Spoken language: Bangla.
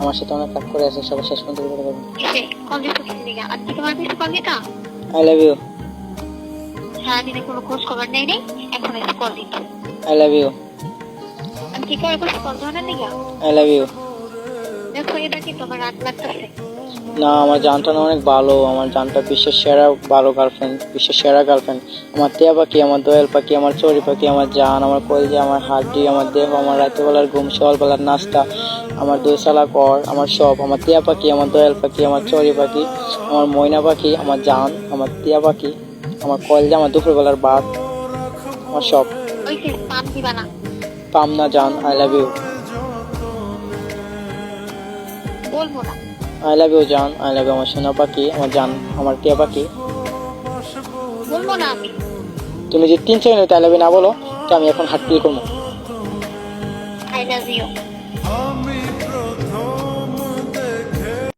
আমার সাথে অনেক কাজ করে আছে সবার শেষ পর্যন্ত করে দেবেন এসে কল দিতে দিকে আর কি তোমার কিছু কল দিতা আই লাভ ইউ সারাদিনে কোনো খোঁজ খবর নেই নেই এখন এসে কল দিত আই লাভ ইউ আমি কি করে কল আই লাভ ইউ দেখো এটা কি তোমার রাত লাগতেছে? না আমার জানটা না অনেক ভালো। আমার জানটা বিশ্বের সেরা ভালো গার্লফ্রেন্ড বিশ্বের সেরা গার্লফ্রেন্ড আমার টিয়া পাখি আমার দোয়েল পাখি আমার চড়ি পাখি আমার জান আমার কলজা আমার হাড্ডি আমার দেহ আমার রাতেবেলার ঘুম সকালবেলার নাস্তা। আমার দুই সালা কর আমার সব আমার টিয়া পাখি আমার দয়াল পাখি আমার চড়ি পাখি আমার ময়না পাখি আমার জান আমার টিয়া পাখি আমার কলজা আমার দুপুরবেলার ভাত আমার সব। ওই যে পাম না। জান I love you I love you জান আই লাভ ইউ আমার সোনা পাখি আমার জান আমার টিয়া পাখি। তুমি যে তিন সেকেন্ড আই লাভ ইউ না বলো তো আমি এখন হাট করব। I love you. আমি প্রথম